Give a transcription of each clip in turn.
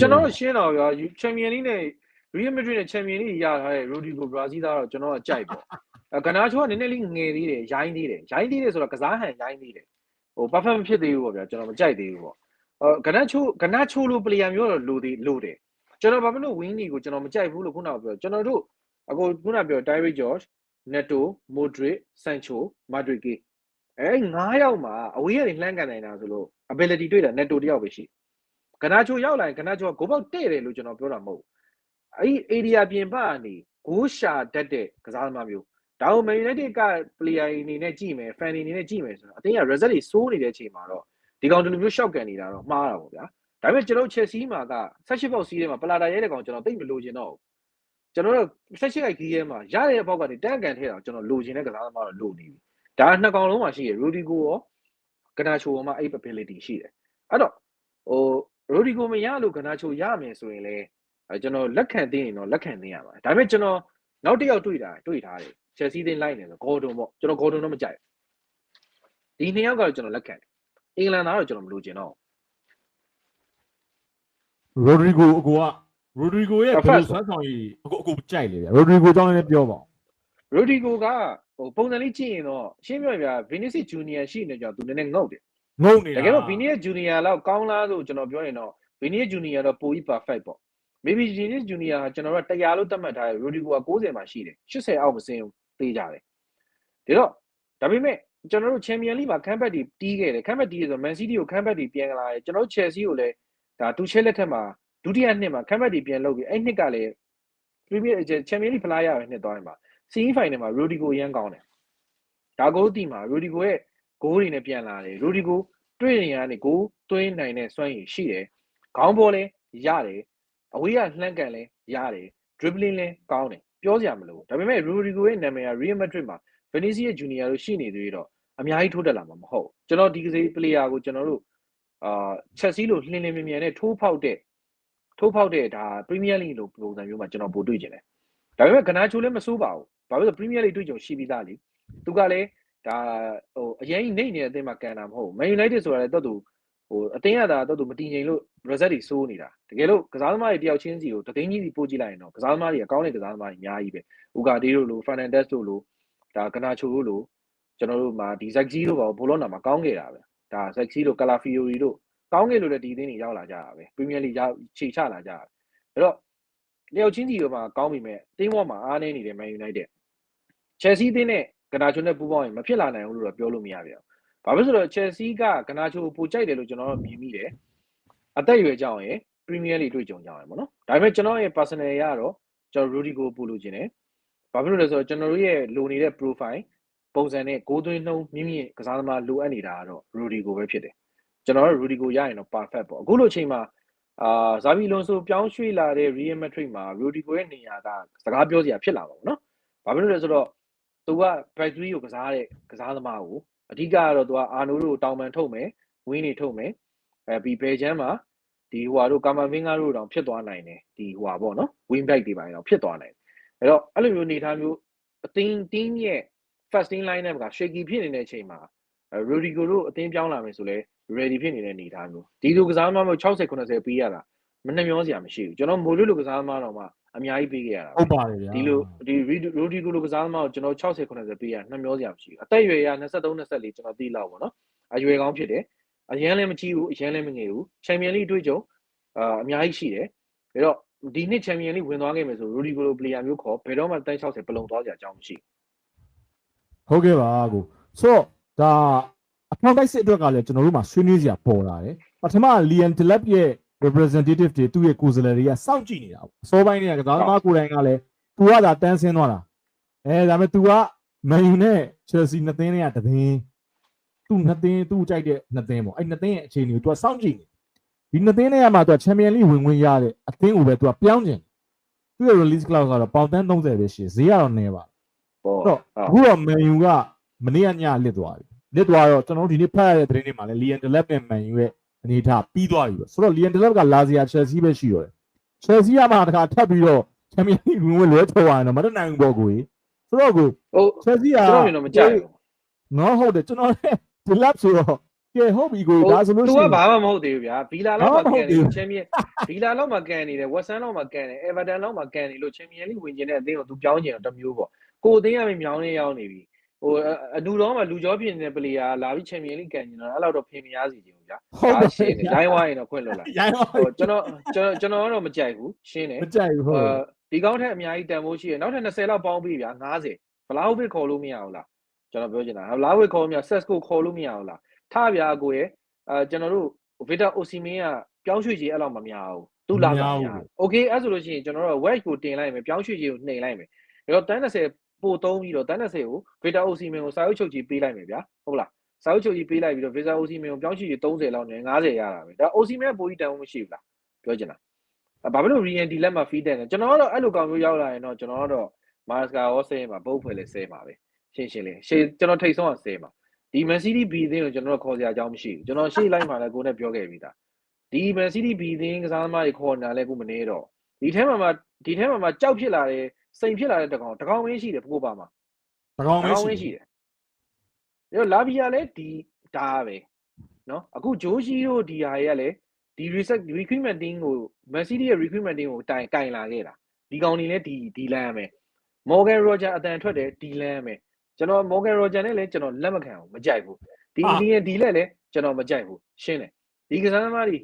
ကျွန်တော်ရှင်းတော့ဗျာချန်ပီယံလိနဲ့ရီယယ်မက်ဒရစ်နဲ့ချန်ပီယံလိရထားတဲ့ရိုဒီဂိုဘရာဇီးသားတော့ကျွန်တော်ကကြိုက်ပေါ့အဲကနာချိုကနည်းနည်းလေးငယ်သေးတယ်ရိုင်းသေးတယ်ရိုင်းသေးတယ်ဆိုတော့ကစားဟန်ရိုင်းသေးတယ်ဟို perfect မဖြစ်သေးဘူးပေါ့ဗျာကျွန်တော်မကြိုက်သေးဘူးပေါ့အဲကနာချိုကနာချိုလို player မျိုးတော့လိုသေးလိုတယ်ကျွန်တော်ဘာဖြစ်လို့ wing ကိုကျွန်တော်မကြိုက်ဘူးလို့ခုနကပြောကျွန်တော်တို့အခုခုနပြော Tyreek George Neto Modric Sancho Madrid အဲငါးယောက်မှာအဝေးကနေလှမ်းကန်နိုင်တာဆိုလို့ ability တွေ့တာ Neto တယောက်ပဲရှိ ကနာချိုရောက်လာရင်ကနာချိုကဂိုးပေါက်တဲ့တယ်လို့ကျွန်တော်ပြောတာမဟုတ်ဘူးအဲ့ဒီ area ပြင်ပကနေဂိုးရှာတတ်တဲ့ကစားသမားမျိုးဒါကို Man United က player အနေနဲ့ကြည့်မယ် fan အနေနဲ့ကြည့်မယ်ဆိုတော့အတင်းက result တွေစိုးနေတဲ့အချိန်မှာတော့ဒီကောင်ဒီလိုမျိုး shock ကန်နေတာတော့မှားတာပေါ့ဗျာဒါပေမဲ့ကျွန်တော် Chelsea မှာက16ပေါက်စီးထဲမှာပလာတာရဲတဲ့ကောင်ကျွန်တော်သိမလို့ချင်တော့ဘူးကျွန်တော်တို့16ခိုက်ကြီးရဲမှာရတဲ့ဘောက်ကနေတန်းကန်ထဲတာကျွန်တော်လိုချင်တဲ့ကစားသမားတော့လိုနေပြီဒါနှစ်ကောင်လုံးမှာရှိရ Rodrigo ရောကနာချိုမှာအဲ့ ability ရှိတယ်အဲ့တော့ဟို Rodrigo မရလို့ကနာချိုရမယ်ဆိုရင်လည်းကျွန်တော်လက်ခံသိရင်တော့လက်ခံသိရပါတယ်ဒါပေမဲ့ကျွန်တော်နောက်တစ်ယောက်တွေ့တာတွေ့ထားတယ် Chelsea တင်းလိုက်နေဆို Gordon ပေါ့ကျွန်တော် Gordon တော့မကြိုက်ဒီနှစ်ယောက်ကတော့ကျွန်တော်လက်ခံတယ်အင်္ဂလန်သားတော့ကျွန်တော်မလိုချင်တော့ရိုဒရီဂိုအကိုကရိုဒရီဂိုရဲ့ဘယ်လိုဆွမ်းဆောင်ရည်အကိုအကိုကြိုက်လေဗျရိုဒရီဂိုကြောင်းလည်းပြောပါရိုဒီဂိုကဟိုပုံစံလေးကြည့်ရင်တော့ရှင်းပြောပြဗီနီစီဂျူနီယာရှိနေကြသူနည်းနည်းငုတ်တယ် ငုံနေတာတကယ်တော့ဗီနီယာဂျူနီယာလောက်ကောင်းလားလို့ကျွန်တော်ပြောရင်တော့ဗီနီယာဂျူနီယာတော့ပိုပြီး perfect ပေါ့ maybe ဗီနီယာဂျူနီယာကျွန်တော်တို့100လို့သတ်မှတ်ထားတယ်ရိုဒီဂိုက90မှာရှိတယ်80အောက်မစင်းဘူးသေးကြတယ်ဒါတော့ဒါပေမဲ့ကျွန်တော်တို့ချန်ပီယံလိမှာခန်းဘက်တီတီးခဲ့တယ်ခန်းဘက်တီးဆိုတော့မန်စီးတီကိုခန်းဘက်တီပြန်လာတယ်ကျွန်တော်တို့ချယ်ဆီကိုလည်းဒါတူချဲလက်ထက်မှာဒုတိယနှစ်မှာခန်းဘက်တီပြန်လုပ်ပြီးအဲ့နှစ်ကလည်းပရီးမီးယားချန်ပီယံလိဖလားရပဲနှစ်သွားရင်မှာစီးဖိုင်နယ်မှာရိုဒီကိုအရန်ကောင်းတယ်ဒါကိုတီမှာရိုဒီကိုရဲ့ ဂိုးတွေနဲ့ပြန်လာတယ်ရိုဒီကိုတွေ့ရင်ကနေဂိုးသွင်းနိုင်တဲ့စွမ်းရည်ရှိတယ်ခေါင်းပေါ်လဲရတယ်အဝေးကလှမ်းကန်လဲရတယ် dribbling လဲကောင်းတယ်ပြောစရာမလိုဒါပေမဲ့ရိုဒီကိုရဲ့နာမည်က Real Madrid မှာ Vinicius Junior လို့ရှိနေသေးတော့အများကြီးထိုးတက်လာမှာမဟုတ်ကျွန်တော်ဒီကစား player ကိုကျွန်တော်တို့အာ Chelsea လို့လှင်းလင်းမြင်မြင်နဲ့ထိုးဖောက်တဲ့ထိုးဖောက်တဲ့ဒါ Premier League လို့ပုံစံမျိုးမှာကျွန်တော်ပို့တွေ့ကျင်တယ်ဒါပေမဲ့ကနာချိုလည်းမစိုးပါဘူးဘာလို့လဲ Premier League တွေ့ကြုံရှိပြီးသားလေသူကလည်း ဒါဟိုအရင်နေနေတဲ့အသင်းမှာကန်တာမဟုတ်ဘူး Man United ဆိုတာလည်းတော့သူဟိုအသင်းရတာတော့သူမတည်ငြိမ်လို့ result တွေစိုးနေတာတကယ်လို့ကစားသမားတွေတယောက်ချင်းစီကိုတသိန်းကြီးစီပို့ကြည့်လိုက်ရင်တော့ကစားသမားတွေအကောင်းတဲ့ကစားသမားတွေအများကြီးပဲဥကာဒေးတို့လို Fernandes တို့လိုဒါကနာချိုတို့လိုကျွန်တော်တို့မှာဒီ Zaxi တို့ပါဘောလုံးနာမှာကောင်းခဲ့တာပဲဒါ Zaxi တို့ Calafiori တို့ကောင်းခဲ့လို့လည်းဒီအသင်းတွေရောက်လာကြတာပဲ Premier League ရောက်ခြေချလာကြတာအဲ့တော့တယောက်ချင်းစီတို့မှာကောင်းပြီမဲ့တင်းဝေါမှာအားနေနေတဲ့ Man United Chelsea အသင်းနဲ့ ကနာချိုနဲ့ပူးပေါင်းရင်မဖြစ်လာနိုင်ဘူးလို့တော့ပြောလို့မရပြန်ဘူး။ဘာဖြစ်လို့လဲဆိုတော့ Chelsea ကကနာချိုကိုပိုကြိုက်တယ်လို့ကျွန်တော်တို့မြင်မိတယ်။အသက်အရွယ်ကြောင့်ရယ် Premier League တွေ့ကြုံကြောင်းရယ်ပေါ့နော်။ဒါပေမဲ့ကျွန်တော်ရဲ့ personal ရတော့ကျွန်တော် Rudy ကိုပို့လို့ခြင်းတယ်။ဘာဖြစ်လို့လဲဆိုတော့ကျွန်တော်တို့ရဲ့လိုနေတဲ့ profile ပုံစံနဲ့ဂိုးသွင်းနှုံးမြင့်မြင့်ကစားသမားလိုအပ်နေတာကတော့ Rudy ကိုပဲဖြစ်တယ်။ကျွန်တော်တို့ Rudy ကိုရရင်တော့ perfect ပေါ့။အခုလိုအချိန်မှာအာဇာဗီလွန်ဆိုပြောင်းရွှေ့လာတဲ့ Real Madrid မှာ Rudy ကိုရဲ့နေရာကစကားပြောစရာဖြစ်လာပါဘူးနော်။ဘာဖြစ်လို့လဲဆိုတော့ သူက factory ကိုကစားတဲ့ကစားသမားကိုအဓိကကတော့သူကအာနိုတို့တောင်ပန်ထုတ်မယ်ဝင်းနေထုတ်မယ်အဲပြီးဘယ်ချမ်းမှာဒီဟိုဟာတို့ကာမာဗင်ဂါတို့တောင်ဖြစ်သွားနိုင်တယ်ဒီဟိုဟာပေါ့နော် wing back တွေပိုင်းတော့ဖြစ်သွားနိုင်တယ်အဲ့တော့အဲ့လိုမျိုးအနေထားမျိုးအသင်း team ရဲ့ fasting line နဲ့က shaky ဖြစ်နေတဲ့အချိန်မှာ Rodrigo တို့အသင်းပြောင်းလာမယ်ဆိုလဲ ready ဖြစ်နေတဲ့အနေအထားမျိုးဒီလိုကစားသမားမျိုး60 90ပေးရတာမနှမျောစရာမရှိဘူးကျွန်တော်မိုးလွတ်လိုကစားသမားတော့မှ အများကြီးပေးခဲ့ရတာဟုတ်ပါတယ်ဗျာဒီလိုဒီရိုဒီဂိုလိုကစားသမားကိုကျွန်တော်60 90ပေးရနှမျောစရာမရှိဘူးအသက်အရွယ်ရ23 24ကျွန်တော်သိလောက်ပေါ့နော်အရွယ်ကောင်းဖြစ်တယ်အရန်လည်းမကြီးဘူးအရန်လည်းမငယ်ဘူးချန်ပီယံလိတွေ့ကြုံအာအများကြီးရှိတယ်ဒါတော့ဒီနှစ်ချန်ပီယံလိဝင်သွားခဲ့မယ်ဆိုရိုဒီဂိုလိုပလေယာမျိုးခေါ်ဘယ်တော့မှတန်း60ပလုံသွားကြအကြောင်းမရှိဟုတ်ကဲ့ပါကိုဆိုတော့ဒါအဖောင်းတိုက်စစ်အတွက်ကလည်းကျွန်တော်တို့မှာဆွေးနွေးစရာပေါ်လာတယ်ပထမလီယန်တလက်ရဲ့ representative တွေသူ့ရဲ့ကိုယ်စားလှယ်တွေကစောင့်ကြည့်နေတာပေါ့အစောပိုင်းတွေကကစားသမားကိုယ်တိုင်ကလည်းသူကသာတန်းဆင်းသွားတာအဲဒါပေမဲ့ तू ကမန်ယူနဲ့ Chelsea နှစ်သင်းတွေကတသင်းသူ့နှစ်သင်းသူ့ကြိုက်တဲ့နှစ်သင်းပေါ့အဲ့နှစ်သင်းရဲ့အခြေအနေကို तू ကစောင့်ကြည့်နေဒီနှစ်သင်းတွေကမှ तू ချန်ပီယံလိဝင်ဝင်ရတဲ့အသင်းကိုပဲ तू ကပြောင်းကျင်သူ့ရဲ့ release clause ကတော့ပေါင်တန်း30ပဲရှိဈေးကတော့နည်းပါ ပေါ့ အဲ့တော့အခုတော့မန်ယူကမနေ့ကညလစ်သွားပြီလစ်သွားတော့ကျွန်တော်တို့ဒီနေ့ဖတ်ရတဲ့သတင်းတွေမှာလည်းလီယန်ဒလက်နဲ့မန်ယူရဲ့ အနေအထားပြီးသွားပြီပဲဆိုတော့လီယန်ဒလက်ကလာစီယာချယ်ဆီပဲရှိတော့တယ်ချယ်ဆီကမှတခါထပ်ပြီးတော့ချန်ပီယံလိဝင်ဝင်လွဲထော်ရရင်တော့မတတ်နိုင်ဘူးပေါ့ကိုကြီးဆိုတော့ကိုဟုတ်ချယ်ဆီကကျွန်တော်မြင်တော့မကြိုက်ဘူးနော်ဟုတ်တယ်ကျွန်တော်လည်းဒီလက်ဆိုတော့ကဲဟုတ်ပြီကိုဒါဆိုလို့သူရှိကရင်ဘာမှမဟုတ်သေးဘူးဗျာဘီလာလောက်ဘာမှမှမဟုတ်ကန်သေးနေဘူးချန်ပီယံဘီလာလောက်မှကန်နေတယ်ဝက်ဆန်လောက်မှကန်နေအဲဗာတန်လောက်မှကန်နေလို့ချန်ပီယံလိဝင်ကျင်တဲ့အသင်းကိုသူပြောင်းကျင်တော့တစ်မျိုးပေါ့ကိုအသင်းကပဲမြောင်းနေရောက်နေပြီဟိုအအလူတော်မှာလူကြောဖြစ်နေတဲ့ပလေယာလာပြီးချန်ပီယံလိကန်ကျင်တော့အဲ့လောက်တော့ဖင်မရစီချင်ဘူး ဗျာဟုတ်တယ်ရှင်းတယ်ရိုင်းဝါရင်တော့ခွင့်လွတ်လာရိုင်းဝါကျွန်တော်ကျွန်တော်ကျွန်တော်တော့မကြိုက်ဘူးရှင်းတယ်မကြိုက်ဘူးဟုတ်ဒီကောင်းထက်အများကြီးတန်ဖိုးရှိရနောက်ထပ်20လောက်ပေါင်းပြီးဗျာ90ဘလောက်ပဲခေါ်လို့မရအောင်လားကျွန်တော်ပြောချင်တာဘလောက်ပဲခေါ်မရ set score ခေါ်လို့မရအောင်လားထဗျာကိုရဲ့အဲကျွန်တော်တို့ Victor Osimhen ကပြောင်းရွှေ့ရေးအဲ့လောက်မများဘူးသူ့လာမများဘူး Okay အဲ့ဆိုလို့ရှိရင်ကျွန်တော်တို့ wedge ကိုတင်လိုက်မယ်ပြောင်းရွှေ့ရေးကိုနှိမ်လိုက်မယ်ဒါတော့တန်း30ပို့သုံးပြီးတော့တန်း30ကို Victor Osimhen ကိုစာရုပ်ချုပ်ကြီးပေးလိုက်မယ်ဗျာဟုတ်လား စာရုပ်ချုပ်ကြီးပေးလိုက်ပြီးတော့ဗီတာအိုစီမင်းကိုပြောင်းရွှေ့ကြီး30လောက်နဲ့90ရတာပဲဒါအိုစီမင်းကပိုကြီးတန်ဖို့မရှိဘူးလားပြောချင်တာ။ဘာဖြစ်လို့ RND လက်မှာ feed တယ်လဲကျွန်တော်ကတော့အဲ့လိုကောင်မျိုးရောက်လာရင်တော့ကျွန်တော်ကတော့ Marsca ရောဆဲမှာပုတ်ဖွဲ့လဲဆဲမှာပဲရှင်းရှင်းလေးရှေ့ကျွန်တော်ထိတ်ဆုံးကဆဲမှာဒီ Man City B သင်းကိုကျွန်တော်ခေါ်စရာအကြောင်းမရှိဘူးကျွန်တော်ရှေ့လိုက်မှာလည်းကိုနဲ့ပြောခဲ့ပြီးသားဒီ Man City B သင်းကစားသမားတွေခေါ်နေတာလည်းကိုမနေတော့ဒီထဲမှာမှဒီထဲမှာမှကြောက်ဖြစ်လာတယ်စိန်ဖြစ်လာတဲ့တကောင်တကောင်မင်းရှိတယ်ပို့ပါမှာတကောင်တပဲကောင်မရှိင်းရှိတယ် အဲ့တော့လာဗီယာလည်းဒီဒါပဲနော်အခုဂျိုးရှိတို့ဒီဟာတွေကလည်းဒီ research recruitment team ကို Man City ရဲ့ recruitment team ကိုတိုင်ကင်လာခဲ့တာဒီကောင်တွေလည်းဒီဒီလမ်းပဲ Morgan Roger အတန်ထွက်တယ်ဒီလမ်းပဲကျွန်တော် Morgan Roger နဲ့လည်းကျွန်တော်လက်မခံဘူးမကြိုက်ဘူးဒီဒီဒီလက်လည်းကျွန်တော်မကြိုက်ဘူးရှင်းတယ်ဒီကစားသမားတွေ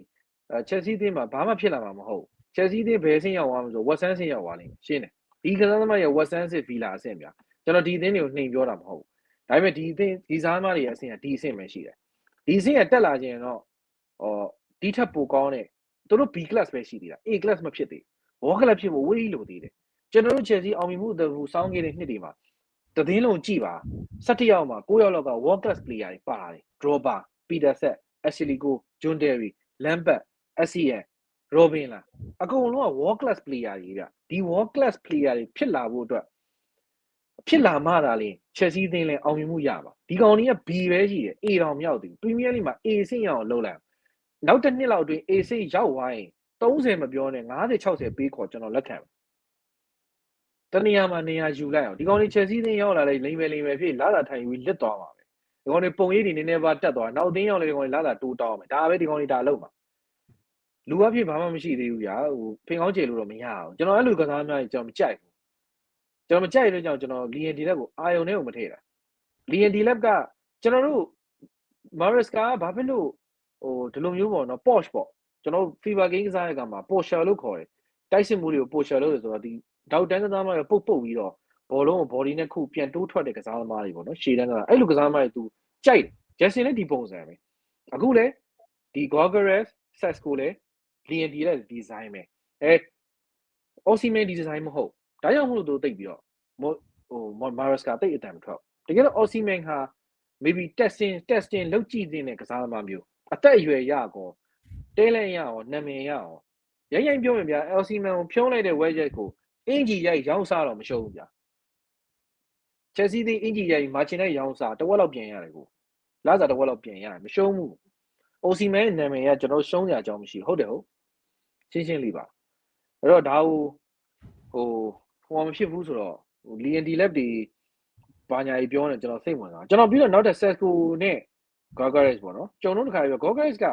အဲ Chelsea အသင်းမှာဘာမှဖြစ်လာမှာမဟုတ် Chelsea အသင်းဘယ်ဆင်းရောက်သွားမှာဆို Watson ဆင်းရောက်သွားလိမ့်မယ်ရှင်းတယ်ဒီကစားသမားရဲ့ Watson စစ် Villa အဆင့်ပြကျွန်တော်ဒီအသင်းတွေကိုနှိမ်ပြောတာမဟုတ်ဘူး ဒါပေမဲ့ဒီအသင်းဒီစားသမားတွေရဲ့အဆင့်ကဒီအဆင့်ပဲရှိတယ်ဒီအဆင့်ကတက်လာခြင်းတော့ဟောဒီထက်ပိုကောင်းတဲ့သူတို့ B class ပဲရှိသေးတာ A class မဖြစ်သေးဘူး War class ဖြစ်ဖို့ဝေးလို့သေးတယ်ကျွန်တော်တို့ Chelsea အောင်မြင်မှုသူစောင်းခဲ့တဲ့နှစ်တွေမှာတသင်းလုံးကြည့်ပါ17ယောက်မှာ9ယောက်လောက်က War class player တွေပါတယ် Drogba Peter Cech Ashley Cole John Terry Lampard SCN Robin လာအကုန်လုံးက War class player တွေဗျဒီ War class player တွေဖြစ်လာဖို့အတွက် ဖြစ်လာမှသာလေ Chelsea အသင်းလည်းအောင်မြင်မှုရပါဒီကောင်ကြီးက B ပဲရှိတယ် A တောင်မရောက်သေးဘူး Premier League မှာ A ဆင့်ရအောင်လုပ်လိုက်နောက်တစ်နှစ်လောက်အတွင်း A ဆင့်ရောက်သွားရင်30မပြောနဲ့50 60ပေးခေါ်ကျွန်တော်လက်ခံတနေရာမှာနေရာယူလိုက်အောင်ဒီကောင်လေး Chelsea သင်းရောက်လာလိုက်လိမ့်မယ်လိမ့်မယ်ဖြစ်လာလာထိုင်ပြီးလစ်သွားပါပဲဒီကောင်လေးပုံရိပ်တွေနည်းနည်းပါတက်သွားနောက်သင်းရောက်လေဒီကောင်လေးလာလာတိုးတောင်းမယ်ဒါပဲဒီကောင်လေးဒါလုံးပါလူအဖြစ်ဘာမှမရှိသေးဘူးဗျာဟိုဖင်ကောင်းကျေလို့တော့မရအောင်ကျွန်တော်အဲ့လိုကစားများကြီးကျွန်တော်မကြိုက်ဘူး ကျွန်တော်မကြိုက်တဲ့ကြောင့်ကျွန်တော် LND လက်ကိုအာယုံနဲ့ကိုမထည့်တာ LND လက်ကကျွန်တော်တို့ Mariska ကဘာဖြစ်လို့ဟိုဒီလိုမျိုးပေါ့နော် Porsche ပေါ့ကျွန်တော် FIFA game ကစားတဲ့ကမှာ Porsche လို့ခေါ်တယ်တိုက်စစ်မှုတွေကို Porsche လို့ဆိုတော့ဒီဒေါက်တန်ကစားသမားတွေပုတ်ပုတ်ပြီးတော့ဘောလုံးကို body နဲ့ခုပြန်တိုးထွက်တဲ့ကစားသမားတွေပေါ့နော်ရှေ့တန်းကအဲ့လိုကစားသမားတွေ तू ကြိုက်တယ် Jason လည်းဒီပုံစံပဲအခုလည်းဒီ Gogeres Sesco လည်း LND ရဲ့ design ပဲအဲ Osimhen ဒီ design မဟုတ် ဒါကြောင့်မလို့ तू တိတ်ပြီးတော့ဟို Mariska တိတ်အတန်မထွက်တကယ်တော့ Osimhen ဟာ maybe testing testing လုပ်ကြည့်တဲ့ကစားသမားမျိုးအသက်အရွယ်ရကောတဲလဲရအောင်နာမည်ရအောင်ရိုင်းရိုင်းပြောရင်ဗျာ LC man ကိုဖြုံးလိုက်တဲ့ wedget ကိုအင်ဂျီရိုက်ရောင်းစားတော့မရှုံးဘူးဗျာ Chelsea ဒီအင်ဂျီရိုက်မာချင်တဲ့ရောင်းစားတစ်ဝက်လောက်ပြင်ရတယ်ကိုလာစားတစ်ဝက်လောက်ပြင်ရတယ်မရှုံးဘူး OC man ရဲ့နာမည်ကကျွန်တော်ရှုံးကြအကြောင်းမရှိဟုတ်တယ်ဟုတ်ရှင်းရှင်းလေးပါအဲ့တော့ဒါဟိုဟို ဟိုမဖြစ်ဘူးဆိုတော့ဟို LND lab တွေဘာညာကြီးပြောနေကျွန်တော်စိတ်ဝင်စားကျွန်တော်ပြီးတော့နောက်တဲ့ Sesco နဲ့ Gogares ပေါ့နော်ကျွန်တော်တို့တစ်ခါပြော Gogares က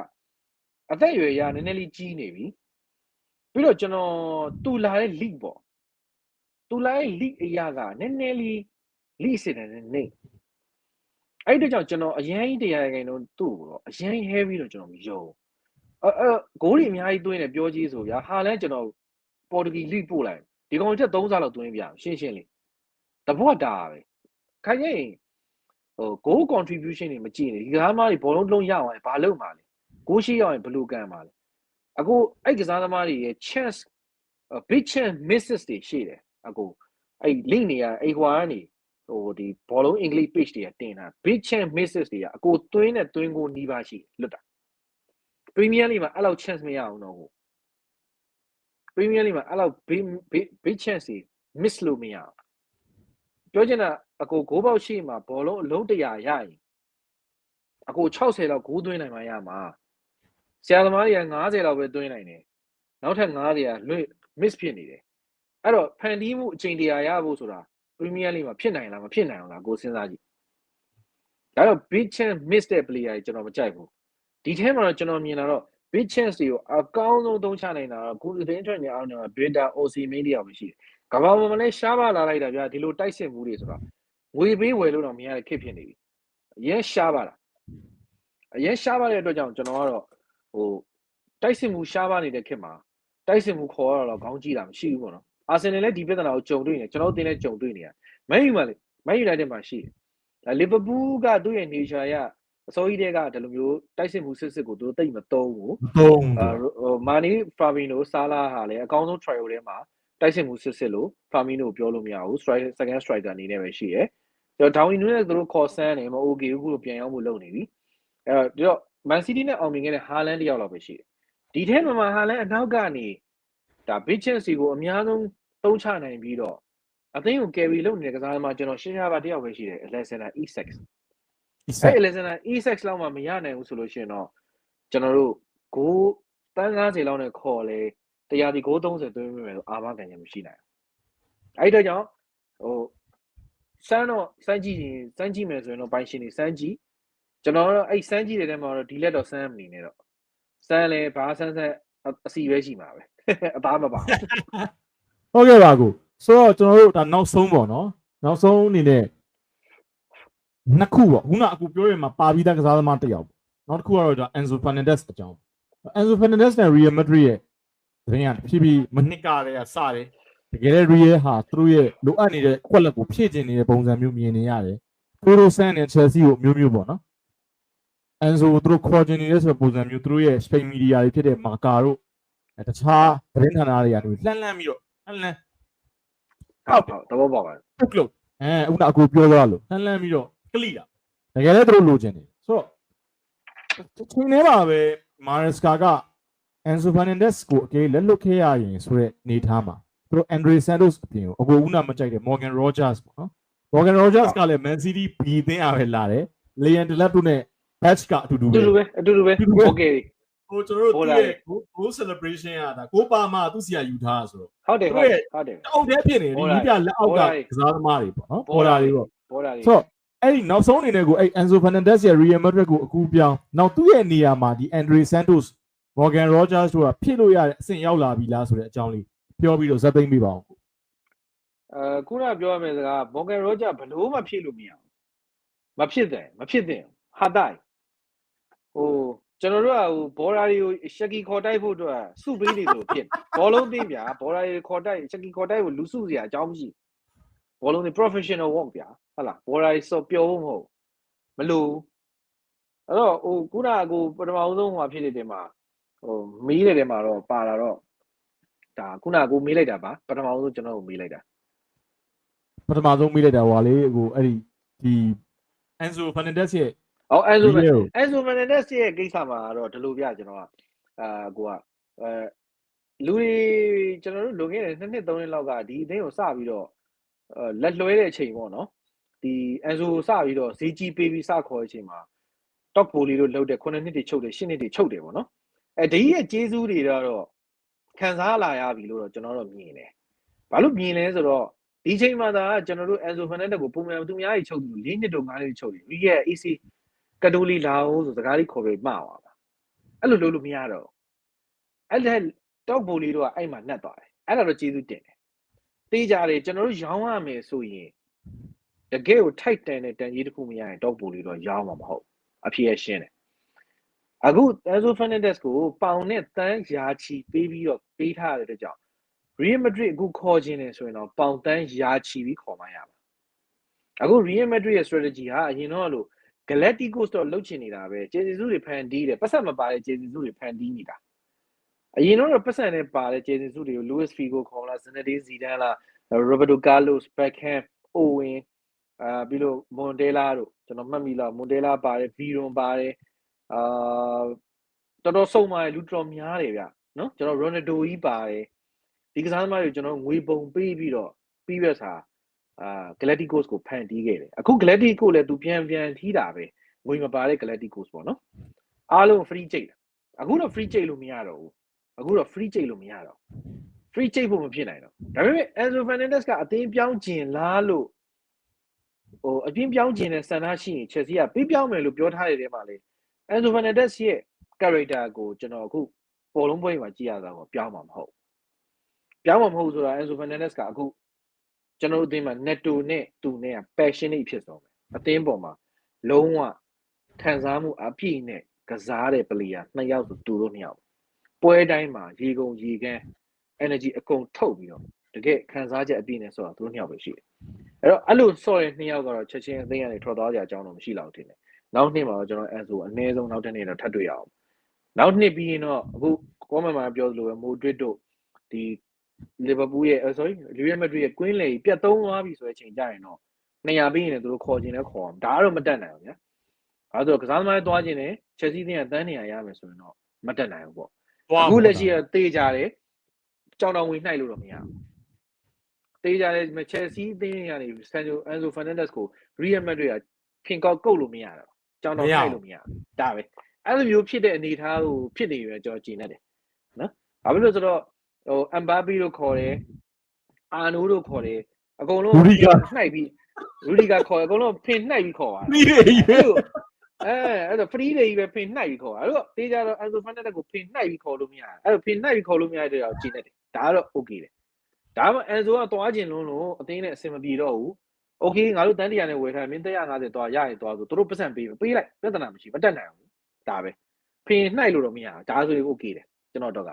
အသက်အရွယ်ရနည်းနည်းလေးကြီးနေပြီပြီးတော့ကျွန်တော်တူလာတဲ့ league ပေါ့တူလာတဲ့ league အရာကနည်းနည်းလေး league စစ်တယ်နေအဲ့ဒီကြောင့်ကျွန်တော်အရင်ကြီးတရားခိုင်တော့သူ့ကိုတော့အရင် heavy တော့ကျွန်တော်မယုံအဲအဲဂိုးတွေအများကြီးသွင်းတယ်ပြောကြီးဆိုဗျာဟာလန်ကျွန်တော်ပေါ်တူဂီ league ပို့လိုက် ဒီကောင်ချက်3စားလောက်သွင်းပြရှင်းရှင်းလေးတဘော့တာပဲခိုင်ရင်ဟို goal contribution တွေမကြည့်နေဒီကစားသမားတွေဘောလုံးလုံးရအောင်ဘာလုပ်မှာလဲကိုရှိရောက်ရင်ဘယ်လိုကန်ပါလဲအခုအဲ့ကစားသမားတွေရဲ့ chance big chance misses တွေရှိတယ်အခုအဲ့ link တွေကအဲ့ဟွာကနေဟိုဒီဘောလုံး English page တွေကတင်တာ big chance misses တွေကအကိုသွင်းတဲ့သွင်းကိုနီးပါးရှိလွတ်တာ Premier League မှာအဲ့လောက် chance မရအောင်တော့ဟို Premier League မှာအဲ့လောက် big big big chance တွေ miss လို့မရအောင်ပြောချင်တာအကိုဂိုးပေါက်ရှိမှာဘောလုံးအလုံးတရာရရင်အကို60လောက်ဂိုးသွင်းနိုင်မှရမှာဆရာသမားတွေက90လောက်ပဲသွင်းနိုင်တယ်နောက်ထပ်90ကလွတ် miss ဖြစ်နေတယ်အဲ့တော့ဖန်တီးမှုအချိန်တရာရဖို့ဆိုတာ Premier League မှာဖြစ်နိုင်လားမဖြစ်နိုင်အောင်လားကိုစဉ်းစားကြည့်ဒါတော့ big chance miss တဲ့ player ကြီးကျွန်တော်မကြိုက်ဘူးဒီထဲမှာတော့ကျွန်တော်မြင်လာတော့ big chance တွေကိုအကောင်းဆုံးသုံးချနိုင်တာတော့ခုသတင်းထွက်နေအောင်တော့ beta OC main တရားပဲရှိတယ်ကမ္ဘာပေါ်မှာလည်းရှားပါလာလိုက်တာဗျာဒီလိုတိုက်စစ်မှုတွေဆိုတော့ငွေပေးဝယ်လို့တော့မရတဲ့ခစ်ဖြစ်နေပြီအရင်ရှားပါလားအရင်ရှားပါတဲ့အတွက်ကြောင့်ကျွန်တော်ကတော့ဟိုတိုက်စစ်မှုရှားပါနေတဲ့ခစ်မှာတိုက်စစ်မှုခေါ်ရတော့ခေါင်းကြီးတာမရှိဘူးပေါ့နော်အာဆင်နယ်လည်းဒီပြဿနာကိုကြုံတွေ့နေကျွန်တော်တို့တင်လည်းကြုံတွေ့နေရမန်ယူမှာလေမန်ယူနိုက်တက်မှာရှိတယ်ဒါလီဗာပူးကသူ့ရဲ့ nature ရ အစိုးရတွေကဒီလိုမျိုးတိုက်စစ်မှုစစ်စစ်ကိုသူတို့တိတ်မတုံးဘူးမတုံးဘူးမာနီဖာမီနိုဆာလာဟာလည်းအကောင်းဆုံး trial ထဲမှာတိုက်စစ်မှုစစ်စစ်လို့ဖာမီနိုပြောလို့မရဘူး strike second striker အနေနဲ့ပဲရှိရယ်ဆိုတော့ down in နဲ့သူတို့ခေါ်ဆန်းနေမ OK ဘူးလို့ပြန်ရောက်မှုလုပ်နေပြီအဲတော့ Man City နဲ့အောင်မြင်ခဲ့တဲ့ Haaland တယောက်လောက်ပဲရှိတယ်ဒီထဲမှာမှာ Haaland အနောက်ကနေဒါ big chance ကိုအများဆုံးတုံးချနိုင်ပြီးတော့အသင်းကို carry လုပ်နေတဲ့ကစားသမားကျွန်တော်ရှင်းရပါတယောက်ပဲရှိတယ် Alexander Isak အဲ့ Alexander Isak လောက်မှမရနိုင်ဘူးဆိုလို့ရှိရင်တော့ကျွန်တော်တို့ဂိုးတန်း90လောက်နဲ့ခေါ်လဲတရားဒီဂိုး30သွင်းမိမယ်ဆိုအာမခံချက်မရှိနိုင်ဘူးအဲ့တော့ကြောင့်ဟိုစမ်းတော့စမ်းကြည့်ရင်စမ်းကြည့်မယ်ဆိုရင်တော့ပိုင်ရှင်နေစမ်းကြည့်ကျွန်တော်တော့အဲ့စမ်းကြည့်တဲ့ထဲမှာတော့ဒီလက်တော့စမ်းမနေနဲ့တော့စမ်းလဲဘာစမ်းစမ်းအစီပဲရှိမှာပဲအသားမပါဘူးဟုတ်ကဲ့ပါကိုဆိုတော့ကျွန်တော်တို့ဒါနောက်ဆုံးပေါ့နော်နောက်ဆုံးအနေနဲ့ နှစ်ခုပေါ့ခုနအခုပြောရမှာပါပြီးသားကစားသမားတစ်ယောက်ပေါ့နောက်တစ်ခုကတော့ဒါ Enzo Fernandez အကြောင်း Enzo Fernandez နဲ့ Real Madrid ရဲ့သတင်းကဖြည်းဖြည်းမနစ်ကတည်းကစတယ်တကယ်လည်း Real ဟာသူတို့ရဲ့လိုအပ်နေတဲ့ခွက်လက်ကိုဖြည့်ကျင်နေတဲ့ပုံစံမျိုးမြင်နေရတယ်တိုရိုဆန်နဲ့ Chelsea ကိုမျိုးမျိုးပေါ့နော် Enzo ကိုသူတို့ခေါ်ကျင်နေတဲ့ဆိုတဲ့ပုံစံမျိုးသူတို့ရဲ့ Spain media တွေဖြစ်တဲ့ Marca တို့အဲတခြားသတင်းဌာနတွေကနေလှမ်းလှမ်းပြီးတော့လှမ်းလှမ်းဟုတ်ဟုတ်သဘောပေါက်ပါတယ်ပုတ်လို့အဲဥနာအကိုပြောသွားလို့လှမ်းလှမ်းပြီးတော့ ကလိတာတကယ်လည်းသူတို့လိုချင်တယ်ဆိုတော့ချိန်ထဲမှာပဲမာရက်စကာက Enzo Fernandez ကိုအကေးလက်လွတ်ခဲ့ရရင်ဆိုတဲ့နေထားမှာသူတို့ Andre Santos အပြင်ကိုအကိုဦးနာမကြိုက်တဲ့ Morgan Rogers ပေါ့နော် Morgan Rogers ကလည်း Man City B သင်းအားပဲလာတယ် Leon Delap တို့နဲ့ Batch ကအတူတူ အ ပဲ တူတူပဲအတူတူပဲ အတူတူပဲ โอเค ဟိုကျွန်တော်တို့ ဟို သူ့ လာ ရဲ့ goal celebration ကဒါကိုပါမသူ့စီကယူထားတာဆိုတော့ ဟုတ်တယ် သူ ဟု တို့ တ်တ ရဲ့ ယ်ဟုတ်တယ် အုပ်ထဲဖြစ်နေတယ်ဒီ ဟိုလာ နီးပြလက်အောက်က ဟိုလာ ကစားသမားတွေပေါ့နော်ပေါ်လာတွေပေါ့ ဘောလာတွေ ဆိုတော့ အဲ့ဒီနောက်ဆုံးအနေနဲ့ကိုအဲ့ Enzo Fernandez ရဲ့ Real Madrid ကိုအခုပြောင်းနောက်သူ့ရဲ့နေရာမှာဒီ Andre Santos Morgan Rogers တို့ကဖြစ်လို့ရတဲ့အဆင့်ရောက်လာပြီလားဆိုတဲ့အကြောင်းလေးပြောပြီးတော့ဇက်သိမ်းပေးပါအောင်အဲခုနပြောရမယ့်စကားဘော်ဂန်ရောဂျာဘလို့မဖြစ်လို့မရအောင်မဖြစ်တယ်မဖြစ်တယ်ဟာတိုင်းဟိုကျွန်တော်တို့ကဟိုဘော်ရာတွေကိုရှက်ကီခေါ်တိုက်ဖို့အတွက်စုပေးနေလို့ဖြစ်ဘောလုံးသိမ်းဗျာဘော်ရာတွေခေါ်တိုက်ရှက်ကီခေါ်တိုက်ဖို့လူစုစရာအကြောင်းမရှိဘောလုံးတွေ professional work ဗျာ ဟုတ်လားဘော်ရာတွေစော်ပြောဖို့မဟုတ်မလို့အဲ့တော့ဟိုခုနကကိုပထမအောင်ဆုံးဟိုဖြစ်နေတဲ့မှာဟိုမီးတဲ့တဲမှာတော့ပါလာတော့ဒါခုနကကိုမေးလိုက်တာပါပထမအောင်ဆုံးကျွန်တော်ကိုမေးလိုက်တာပထမဆုံးမိလိုက်တာဟွာလေးကိုအဲ့ဒီဒီ Enzo Fernandez ရဲ့ဟောအဲဆို video အဲဆိုမန်နက်စ်ရဲ့ကိစ္စမှာတော့ဒီလိုပြကျွန်တော်ကအာကိုကအဲလူတွေကျွန်တော်တို့လွန်ခဲ့တဲ့နှစ်နှစ်သုံးနှစ်လောက်ကဒီအသိကိုစပြီးတော့အဲလက်လွှဲတဲ့အချိန်ပေါ့နော် ဒီအန်ဆိုစပြီးတော့ဈေးကြီးပေးပြီးစခေါ်တဲ့အချိန်မှာ top ပိုလီတို့လှုပ်တဲ့9နှစ်တွေချုပ်တယ်10နှစ်တွေချုပ်တယ်ပေါ့နော်အဲဒီရဲ့ကျေးဇူးတွေတော့ခံစားလာရပြီလို့တော့ကျွန်တော်တို့မြင်တယ်ဘာလို့မြင်လဲဆိုတော့ဒီချိန်မှာသာကျွန်တော်တို့အန်ဆိုဖန်နက်တက်ကိုပုံမှန်သူများကြီးချုပ်တယ်၄နှစ်တော့၅နှစ်ချုပ်တယ်ပြီးရဲ့ AC ကတိုလီလာအောင်ဆိုစကားလေးခေါ်ပြီးမှားပါပါအဲ့လိုလုပ်လို့မရတော့အဲ့ဒါတောက်ပိုလီတို့ကအဲ့မှာနှက်သွားတယ်အဲ့ဒါတော့ကျေးဇူးတင်တယ်တေးကြတယ်ကျွန်တော်တို့ရောင်းရမယ်ဆိုရင် တကယ်ကိုထိုက်တန်တဲ့တန်ကြီးတစ်ခုမရရင်တောက်ပိုလီတော့ရောင်းမှာမဟုတ်အဖြစ်ရရှင်းတယ်အခု Enzo Fernandez ကိုပေါင်နဲ့တန်းရာချီပေးပြီးတော့ပေးထားရတဲ့အတွက်ကြောင့် Real Madrid အခုခေါ်ခြင်းနေဆိုရင်တော့ပေါင်တန်းရာချီပြီးခေါ်မှရမှာအခု Real Madrid ရဲ့ strategy ဟာအရင်တော့လို့ Galacticos တော့လှုပ်ချင်နေတာပဲကျေစီစုတွေဖန်တီးတယ်ပတ်သက်မပါတဲ့ကျေစီစုတွေဖန်တီးနေတာအရင်တော့ပတ်သက်နဲ့ပါတဲ့ကျေစီစုတွေကို Luis Figo ခေါ်လာ Zinedine Zidane လာ Roberto Carlos Beckham Owen အာပြီးလို့ Montella တို့ကျွန်တော်မှတ်မိလား Montella ပါတယ် Viron ပါတယ်အာတော်တော်ဆုံးပါတယ်လူတော်များတယ်ဗျနော်ကျွန်တော် Ronaldo ကြီးပါတယ်ဒီကစားသမားတွေကျွန်တော်ငွေပုံပေးပြီးတော့ပြီးရစာအာ Galacticos ကိုဖန်တီးခဲ့တယ်အခု Galacticos လည်းသူပြန်ပြန်ထီးတာပဲငွေမပါတဲ့ Galacticos ပေါ့နော်အားလုံး free ကြိတ်တာအခုတော့ free ကြိတ်လို့မရတော့ဘူးအခုတော့ free ကြိတ်လို့မရတော့ free ကြိတ်ဖို့မဖြစ်နိုင်တော့ဒါပေမဲ့ Enzo Fernandez ကအသင်းပြောင်းကျင်လားလို့ ဟိုအပြင်းပြောင်းခြင်းနဲ့စံထားရှိရင် Chelsea ကပေးပြောင်းမယ်လို့ပြောထားတဲ့တဲမှာလေ Enzo Fernandez ရဲ့ character ကိုကျွန်တော်အခုပေါ်လုံးပွဲမှာကြည့်ရတာကိုပြောင်းမှာမဟုတ်ပြောင်းမှာမဟုတ်ဆိုတာ Enzo Fernandez ကအခုကျွန်တော်တို့အသင်းမှာ Neto နဲ့သူနဲ့က passionate ဖြစ်ဆုံးပဲအသင်းပေါ်မှာလုံးဝခံစားမှုအပြည့်နဲ့ကစားတဲ့ player နှစ်ယောက်ဆိုသူတို့နှစ်ယောက်ပွဲတိုင်းမှာရေကုန်ရေကန်း energy အကုန်ထုတ်ပြီးတော့တကယ်ခံစားချက်အပြည့်နဲ့ဆိုတာသူတို့နှစ်ယောက်ပဲရှိတယ် အဲ့တော့အဲ့လိုဆော့တဲ့နှစ်ယောက်ကတော့ချက်ချင်းအသိရနေထွက်သွားကြအကြောင်းတော့မရှိတော့ဘူးထင်တယ်နောက်နှစ်မှာတော့ကျွန်တော်အဲဆိုအနည်းဆုံးနောက်တစ်နေ့တော့ထပ်တွေ့ရအောင်နောက်နှစ်ပြီးရင်တော့အခုကောမန်မှာပြောသလိုပဲမိုဒရစ်တို့ဒီလီဗာပူးရဲ့ sorry လီဗာမက်ဒရစ်ရဲ့ကွင်းလေပြတ်သုံးသွားပြီဆိုတဲ့အချိန်ကျရင်တော့200ပြီးရင်လည်းသူတို့ခေါ်ခြင်းနဲ့ခေါ်အောင်ဒါကတော့မတက်နိုင်ဘူးဗျာအဲဆိုကစားသမားတွေသွားခြင်းနဲ့ချက်စီးတင်းကတန်းနေရရမယ်ဆိုရင်တော့မတက်နိုင်ဘူးပေါ့အခုလက်ရှိကတေးကြတယ်ကြောင်တောင်ဝင်နှိုက်လို့တော့မရဘူး တေးကြတယ်ချက်စီးတင်းရနေဆန်ဂျိုအန်ဇိုဖန်နန်ဒက်စ်ကိုရီယယ်မက်ဒရစ်ကဖင်ကောက်ကုတ်လို့မရတော့ကြောင်တောင်နှိုက်လို့မရဘူးဒါပဲအဲ့လိုမျိုးဖြစ်တဲ့အနေအထားကိုဖြစ်နေရကျွန်တော်ကြည်နေတယ်နော်ဘာဖြစ်လို့ဆိုတော့ဟိုအမ်ဘာဘီတို့ခေါ်တယ်အာနိုတို့ခေါ်တယ်အကုန်လုံးနှိုက်ပြီးရူဒီကာခေါ်တယ်အကုန်လုံးဖင်နှိုက်ပြီးခေါ်သွားပြီးရည်ရွယ်အဲအဲ့တော့ free တွေကြီးပဲဖင်နှိုက်ပြီးခေါ်တာအဲ့တော့တေးကြတော့ Enzo Fernandez ကိုဖင်နှိုက်ပြီးခေါ်လို့မရဘူးအဲ့တော့ဖင်နှိုက်ပြီးခေါ်လို့မရတဲ့တော့ကြည်နေတယ်ဒါကတော့ okay တယ် ဒါမှ Enzo ကသွားခြင်းလုံးလို့အသိနဲ့အဆင်မပြေတော့ဘူး okay ငါတို့တန်းတရာနဲ့ဝယ်ထားမင်း150သွားရရင်သွားဆိုသူတို့ပတ်စံပေးပေးလိုက်ပြဿနာမရှိမတက်နိုင်ဘူးဒါပဲဖင်နှိုက်လို့တော့မရဘူးဒါဆိုရင် okay တယ်ကျွန်တော်တော့က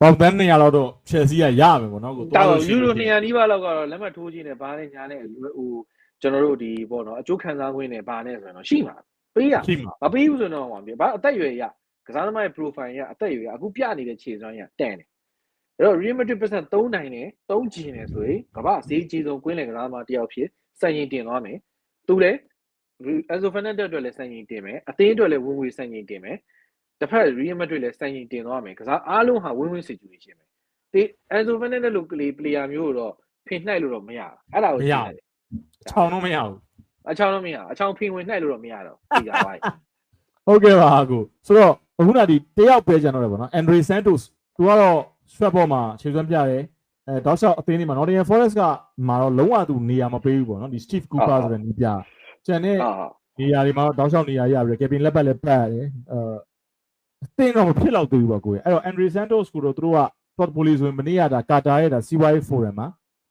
ဘောက်တန်းနေရာတော့ချယ်ဆီကရမယ်ပေါ့နော်ကိုတာယူရို200နီးပါးလောက်ကတော့လက်မှတ်ထိုးခြင်းနဲ့ဘာနဲ့ညာနဲ့ဟိုကျွန်တော်တို့ဒီပေါ့နော်အကျိုးခံစားခွင့်နဲ့ဘာနဲ့ဆိုရင်တော့ရှိမှာပေးရရှိမှာမပေးဘူးဆိုတော့ဟောပြဘာအသက်အရွယ်ရကစားသမားရဲ့ profile ရအသက်အရွယ်ရအခုပြနေတဲ့ခြေစွမ်းရတန်တယ် အဲ့တော့ Real Madrid ပတ်စံ3နိုင်တယ်3ကျင်တယ်ဆိုရင်ကမ္ဘာဈေးကြီးဆုံးကွင်းလယ်ကစားသမားတစ်ယောက်ဖြစ်စံရင်တင်သွားမယ်သူလည်း Enzo Fernandez အတွက်လည်းစံရင်တင်မယ်အသင်းအတွက်လည်းဝင်ဝင်စံရင်တင်မယ်တစ်ဖက် Real Madrid လည်းစံရင်တင်သွားမယ်ကစားအားလုံးဟာဝင်းဝင်း situation ပဲဒီ Enzo Fernandez လို့ player မျိုးတော့ဖင်နှိုက်လို့တော့မရဘူးအဲ့ဒါကိုချောင်းတော့မရဘူးအချောင်းတော့မရအချောင်းဖင်ဝင်နှိုက်လို့တော့မရတော့ဒီကပါဟုတ်ကဲ့ပါကိုဆိုတော့အခုနဒီတယောက်ပဲကျန်တော့တယ်ပေါ့နော်အန်ဒရီဆန်တိုစ်သူကတော့ strap ပေါ်မှာခြေစွမ်းပြတယ်အဲတောက်လျှောက်အသင်းလေးမှာ Nottingham Forest ကမှာတော့လုံးဝသူနေရာမပေးဘူးပေါ့နော်ဒီ Steve Cooper ဆိုတဲ့နီးပြကျန်တဲ့ဟာနေရာတွေမှာတော့တောက်လျှောက်နေရာရပြီး Kevin လက်ပတ်လည်းပတ်ရတယ်အဲအသင်းတော့မဖြစ်တော့သေးဘူးပေါ့ကိုယ်အဲ့တော့ Andre Santos ကိုတော့သူတို့က portfolio ဆိုရင်မနေ့ကဒါကာတာရဲ့ဒါ CY forum မှာ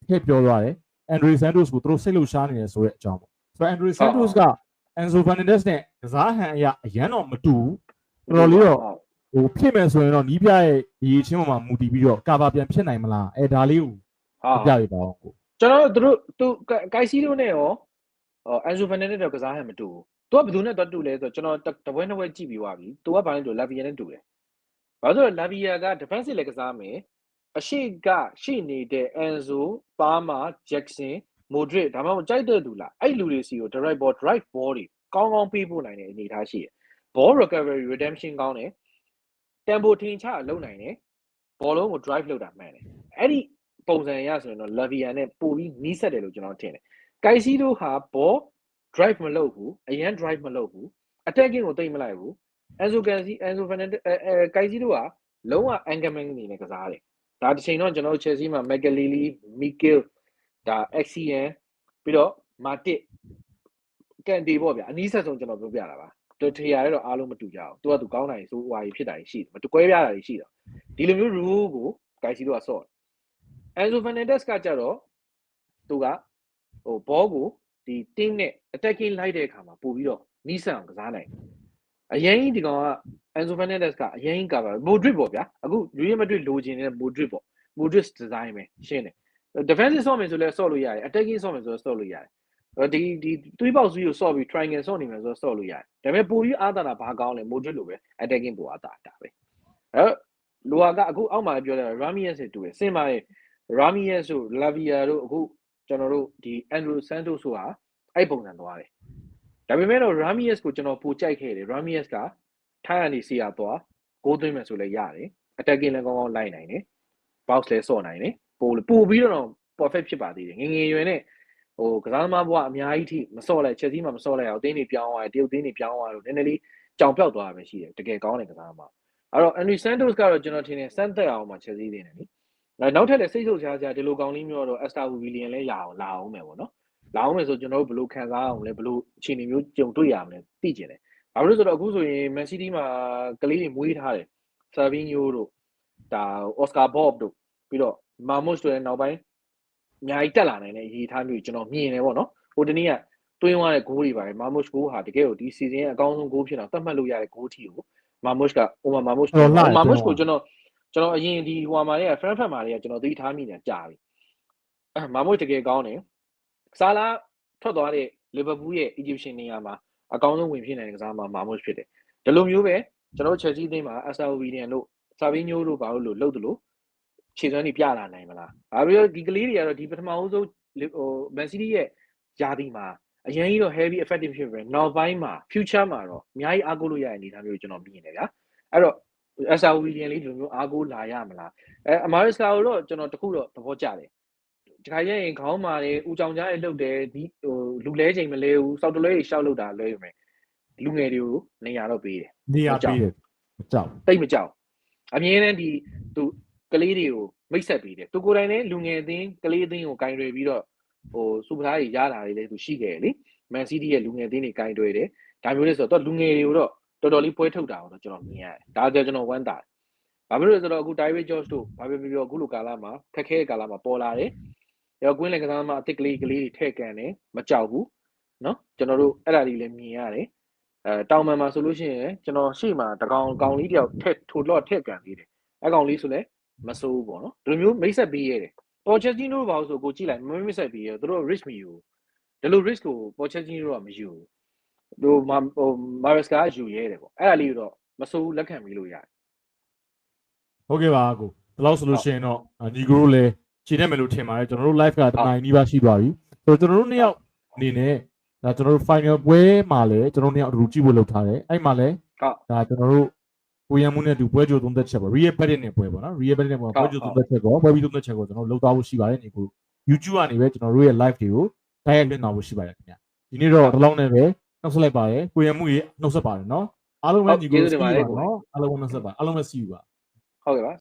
ထည့်ပြောသွားတယ် Andre Santos ကိုသူတို့စိတ်လှုပ်ရှားနေတယ်ဆိုတဲ့အကြောင်းပေါ့ဆိုတော့ Andre Santos က Enzo Fernandez နဲ့ကစားဟန်အရအရန်တော့မတူဘူးတော်တော်လေးတော့ ဟိုဖြစ်မယ်ဆိုရင်တော့နီးပြရဲ့ဒီချင်းပေါ်မှာမူတည်ပြီးတော့ကာဗာပြန်ဖြစ်နိုင်မလားအဲဒါလေးကိုဟာပြပြပါအောင်ကိုကျွန်တော်တို့သူကိုက်စီတို့နဲ့ရောဟိုအန်ဇူဖန်နဲ့တော့ကစားဟန်မတူဘူးသူကဘယ်သူနဲ့တော့တူလဲဆိုတော့ကျွန်တော်တပွဲနှစ်ပွဲကြည့်ပြီးသွားပြီသူကဘာလဲဆိုလာဗီယာနဲ့တူတယ်ဘာလို့လဲလာဗီယာက defensive လည်းကစားမယ်အရှိကရှိနေတဲ့ Enzo, Parma, Jackson, Modric ဒါမှမဟုတ်ကြိုက်တဲ့သူလားအဲ့လူတွေစီကို direct ball drive ball တွေကောင်းကောင်းပေးဖို့နိုင်တဲ့အနေအထားရှိတယ် ball recovery redemption ကောင်းတယ် tempo ထင်ချလုံနိုင်တယ်ဘောလုံးကို drive လုပ်တာမှန်တယ်အဲ့ဒီပုံစံရဆိုရင်တော့ Lavia နဲ့ပို့ပြီးနီးစက်တယ်လို့ကျွန်တော်ထင်တယ်။ Kaisi တို့ဟာ ball drive မလုပ်ဘူးအရန် drive မလုပ်ဘူး attacking ကိုတိတ်မလိုက်ဘူး Enzo Kaisi Enzo Fernandez အဲအဲ Kaisi တို့ကလုံးဝ angerman အနေနဲ့ကစားတယ်။ဒါတစ်ချိန်တော့ကျွန်တော်တို့ Chelsea မှာ Magalili, Mikel ဒါ XCN ပြီးတော့ Matic ကန်တီပေါ့ဗျာအနည်းဆက်ဆုံးကျွန်တော်ပြောပြတာပါ။ တို့ထေရရဲတော့အားလုံးမတူကြအောင်။ तू က तू ကောင်းတာကြီးဆိုဟွာကြီးဖြစ်တာကြီးရှိတယ်။မတူကွဲပြားတာကြီးရှိတယ်။ဒီလိုမျိုး rule ကို Kaisi တို့ကဆော့တယ်။ Enzo Fernandez ကကြတော့သူကဟိုဘောကိုဒီ team နဲ့ attacking လိုက်တဲ့အခါမှာပို့ပြီးတော့နီးစပ်အောင်ကစားနိုင်တယ်။အရင်ဒီကောင်က Enzo Fernandez ကအရင်ကပါ Modric ပေါ့ဗျာ။အခု Real Madrid လိုချင်နေတဲ့ Modric ပေါ့။ Modric design ပဲရှင်းတယ်။ defensive ဆော့မယ်ဆိုလဲဆော့လို့ရတယ်။ attacking ဆော့မယ်ဆိုတော့ဆော့လို့ရတယ်။အဲ ဒီဒီသွေးပေါက်စုကိုဆော့ပြီး triangle ဆော့နေမယ်ဆိုတော့ဆော့လို့ရတယ်။ဒါပေမဲ့ပိုပြီးအားသာတာဘာကောင်းလဲ Modric လိုပဲ attacking ပိုအားသာတာပဲ။အဲလိုဟာကအခုအောက်မှာပြောတယ် Ramirez နဲ့တူတယ်။စင်ပါရဲ့ Ramirez တို့ Lavia တို့အခုကျွန်တော်တို့ဒီ Andrew Santos ဆိုတာအဲ့ပုံစံသွားတယ်။ဒါပေမဲ့တော့ Ramirez ကိုကျွန်တော်ပိုကြိုက်ခဲ့တယ် Ramirez ကထိုင်းကနေစီရသွားဂိုးသွင်းမယ်ဆိုလဲရတယ်။ attacking လည်းကောင်းကောင်းလိုက်နိုင်တယ်။ box လည်းဆော့နိုင်တယ်။ပိုပိုပြီးတော့ perfect ဖြစ်ပါသေးတယ်။ငငယ်ရွယ်နဲ့ ဟိုကစားသမားဘဝအများကြီးထိမဆော့လိုက်ချက်စီးမှမဆော့လိုက်အောင်အသင်းတွေပြောင်းသွားတယ်တရုတ်သင်းတွေပြောင်းသွားတော့နည်းနည်းလေးကြောင်ပြောက်သွားတာပဲရှိတယ်တကယ်ကောင်းတဲ့ကစားသမားအဲ့တော့ Andrew Santos ကတော့ကျွန်တော်ထင်တယ်စမ်းသက်အောင်မှချက်စီးနေတယ်နိနောက်ထပ်လည်းစိတ်ဆုပ်ရှားရှားဒီလိုကောင်းလေးမျိုးတော့ Esther William လည်းရအောင်လာအောင်မယ်ပေါ့နော်လာအောင်မယ်ဆိုကျွန်တော်တို့ဘယ်လိုခံစားအောင်လဲဘယ်လိုအခြေအနေမျိုးကြုံတွေ့ရမလဲသိကျင်တယ်ဘာလို့လဲဆိုတော့အခုဆိုရင် Man City မှာကလေးတွေမွေးထားတယ် Savinho တို့ဒါ Oscar Bob တို့ပြီးတော့ Marmoush တို့ရဲ့နောက်ပိုင်း အများကြီးတက်လာနိုင်တဲ့အနေအထားမျိုးကျွန်တော်မြင်တယ်ပေါ့နော်ဟိုတနေ့ကတွင်းသွားတဲ့ဂိုးတွေပါတယ် Marmoush ဂိုးဟာတကယ်ကိုဒီ season ရဲ့အကောင်းဆုံးဂိုးဖြစ်တော့သတ်မှတ်လို့ရတဲ့ဂိုးထီကို Marmoush က Omar Marmoush တော်လှတယ် Marmoush တော်ကိုကျွန်တော်ကျွန်တော်အရင်ဒီဟိုမှာလေးက Frankfurt မှာလေးကကျွန်တော်သတိထားမိနေတာကြာပြီအဲ Marmoush တကယ်ကောင်းတယ်ဆာလာထွက်သွားတဲ့ Liverpool ရဲ့ Egyptian နေရာမှာအကောင်းဆုံးဝင်ဖြစ်နိုင်တဲ့ကစားမှာ Marmoush ဖြစ်တယ်ဒီလိုမျိုးပဲကျွန်တော်တို့ Chelsea အသင်းမှာ Aston Villa တို့ Savinho တို့ဘာလို့လို့လှုပ်တယ်လို့ ခြေစွမ်းတွေပြလာနိုင်မလား။ဒါပြီးတော့ဒီကလေးတွေကတော့ဒီပထမဦးဆုံးဟို Man City ရဲ့ယာတီမှာအရင်ကြီးတော့ heavy effective ဖြစ်ပဲနောက်ပိုင်းမှာ future မှာတော့အများကြီးအားကိုးလို့ရတဲ့အနေအထားမျိုးကျွန်တော်မြင်နေဗျာ။အဲ့တော့ Aston Villa လေးဒီလိုမျိုးအားကိုးလာရမလား။အဲ Amarisca ကိုတော့ကျွန်တော်တခုတော့သဘောကျတယ်။ဒီခါရဲရင်ခေါင်းမာတယ်ဦးကြောင်ကြားရဲ့လှုပ်တယ်ဒီဟိုလူလဲချိန်မလဲဘူးစောက်တလဲရှောက်လှုပ်တာလဲရမယ်လူငယ်တွေကိုနေရာတော့ပေးတယ်နေရာပေးတယ်မကြောက်တိတ်မကြောက်အမြဲတမ်းဒီသူ ကလေးတွေကိုမိတ်ဆက်ပေးတယ်သူကိုယ်တိုင်လည်းလူငယ်အသင်းကလေးအသင်းကိုကင်တွယ်ပြီးတော့ဟိုစူပရာကြီးရတာတွေလည်းသူရှိခဲ့တယ်လေမန်စီးတီးရဲ့လူငယ်အသင်းတွေကင်တွယ်တယ်ဒါမျိုးလေးဆိုတော့သူကလူငယ်တွေကိုတော့တော်တော်လေးပွဲထုတ်တာတော့ကျွန်တော်မြင်ရတယ်ဒါကြောင့်ကျွန်တော်ဝမ်းသာတယ်ဘာဖြစ်လို့လဲဆိုတော့အခု David George တို့ဘာဖြစ်ဖြစ်ပြောအခုလိုကာလမှာခက်ခဲတဲ့ကာလမှာပေါ်လာတယ်ရောကွင်းလင်ကစားသမားအစ်စ်ကလေးကလေးတွေထည့်ကန်တယ်မကြောက်ဘူးเนาะကျွန်တော်တို့အဲ့ဒါလေးလည်းမြင်ရတယ် အဲတောင်ပန်မှာဆိုလို့ရှိရင်ကျွန်တော်ရှေ့မှာတကောင်ကောင်လေးတယောက်ထက်ထိုလော့ထက်ကန်သေးတယ်အဲကောင်လေးဆိုလဲ မစိုးဘူးပေါ့နော်ဒီလိုမျိုးမိတ်ဆက်ပေးရတယ်ပေါ်ချက်ဂျီနိုဘာလို့ဆိုကိုကြည့်လိုက်မမိတ်ဆက်ပေးရသူတို့ risk မယူဒီလို risk ကိုပေါ်ချက်ဂျီနိုကမယူသူမာဟိုမာရက်စကာယူရဲတယ်ပေါ့အဲ့ဒါလေးတော့မစိုးလက်ခံပြီးလို့ရတယ်ဟုတ်ကဲ့ပါကိုဒီလောက်ဆိုလို့ရှိရင်တော့ညီကိုတို့လည်းခြေနဲ့မယ်လို့ထင်ပါတယ်ကျွန်တော်တို့ live ကတနိုင်နီးပါးရှိသွားပြီဆိုတော့ကျွန်တော်တို့နှစ်ယောက်အနေနဲ့ဒါကျွန်တော်တို့ final ပွဲမှာလည်းကျွန်တော်တို့နှစ်ယောက်အတူတူကြည့်ဖို့လုပ်ထားတယ်အဲ့မှာလည်းဟုတ်ဒါကျွန်တော်တို့ ကိုရံမှုနဲ့အတူပွဲကြိုသုံးသက်ချက်ပေါ့ real bet နဲ့ပွဲပေါ့နော် real bet နဲ့ပွဲပွဲကြိုသုံးသက်ချက်ကောပွဲပြီးသုံးသက်ချက်ကိုကျွန်တော်တို့လုပ်သွားဖို့ရှိပါတယ်ညီကို YouTube ကနေပဲကျွန်တော်တို့ရဲ့ live တွေကိုတိုက်ရိုက်လွှင့်သွားဖို့ရှိပါတယ်ခင်ဗျဒီနေ့တော့ဒီလောက်နဲ့ပဲနှုတ်ဆက်လိုက်ပါတယ်ကိုရံမှုရေနှုတ်ဆက်ပါတယ်နော်အားလုံးပဲညီကိုကျေးဇူးတင်ပါတယ်ကိုနော်အားလုံးပဲနှုတ်ဆက်ပါအားလုံးပဲ see you ပါဟုတ်ကဲ့ပါ